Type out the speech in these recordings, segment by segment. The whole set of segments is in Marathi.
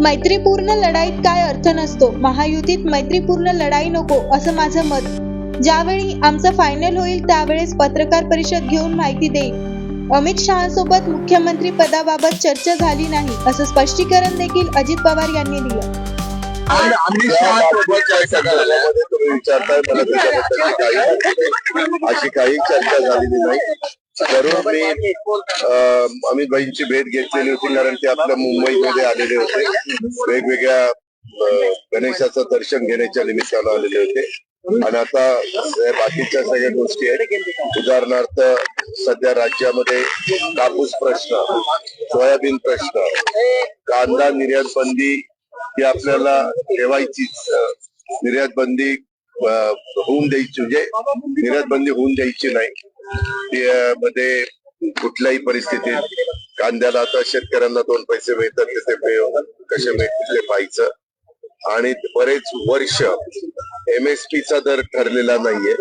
मैत्रीपूर्ण लढाईत काय अर्थ नसतो. महायुतीत मैत्रीपूर्ण लढाई नको असं माझं मत. ज्यावेळी आमचं फायनल होईल त्यावेळेस पत्रकार परिषद घेऊन माहिती देईल अमित शहासोबत मुख्यमंत्री पदाबाबत चर्चा झाली नाही असं स्पष्टीकरण देखील अजित पवार यांनी दिलं. अशी काही चर्चा झालेली नाही. जरूर मी अमित भाईंची भेट घेतलेली होती कारण ते आपल्या मुंबईमध्ये आलेले होते. वेगवेगळ्या गणेशाचं दर्शन घेण्याच्या निमित्तानं आलेले होते. आणि आता बाकीच्या सगळ्या गोष्टी आहेत. उदाहरणार्थ सध्या राज्यामध्ये कापूस प्रश्न सोयाबीन प्रश्न कांदा निर्यात बंदी ही आपल्याला ठेवायचीच निर्यात बंदी होऊन द्यायची म्हणजे निर्यात बंदी होऊन द्यायची नाही. मध्ये कुठल्याही परिस्थितीत कांद्याला आता शेतकऱ्यांना दोन पैसे मिळतात ते कसे मिळतील ते पाहायचं. आणि बरेच वर्ष एमएसपी चा दर ठरलेला नाहीये.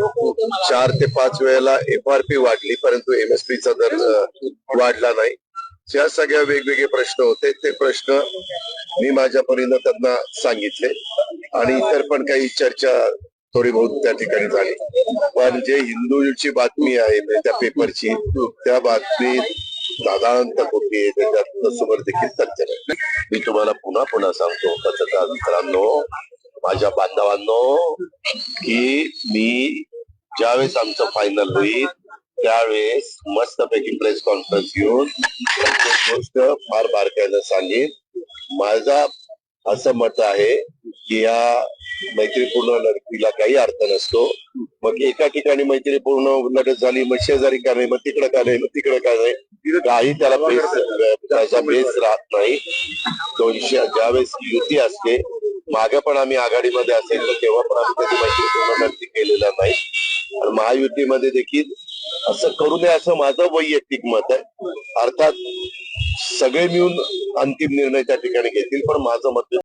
चार ते पाच वेळेला एफ आर पी वाढली परंतु एमएसपी चा दर वाढला नाही. या सगळ्या वेगवेगळे प्रश्न होते. ते प्रश्न मी माझ्या परीनं त्यांना सांगितले. आणि इतर पण काही चर्चा थोडी बहुत त्या ठिकाणी झाली. पण जे हिंदूची बातमी आहे त्या पेपरची त्या बातमीत दादांत होती त्याच्यात समोर देखील तथ्य नाही. मी तुम्हाला पुन्हा पुन्हा सांगतो पत्रकार मित्रांनो माझ्या बांधवांनो की मी ज्यावेळेस आमचं फायनल होईल त्यावेळेस मस्तपैकी प्रेस कॉन्फरन्स घेऊन गोष्ट फार बारकाईनं सांगेन. माझा असं मत आहे की या मैत्रीपूर्ण लढतीला काही अर्थ नसतो. मग एका ठिकाणी मैत्रीपूर्ण लढत झाली मग शेजारी का नाही मग तिकडं का नाही मग तिकडं का नाही. काही त्याला त्याचा बेस राहत नाही. दोनशे ज्यावेळेस युती असते मागे पण आम्ही आघाडीमध्ये असेल तर तेव्हा पण आम्ही कधी मैत्रीपूर्ण लढती केलेला नाही. महायुतीमध्ये देखील असं करू नये असं माझं वैयक्तिक मत आहे. अर्थात सगळे मिळून अंतिम निर्णय त्या ठिकाणी घेतील पण माझं मत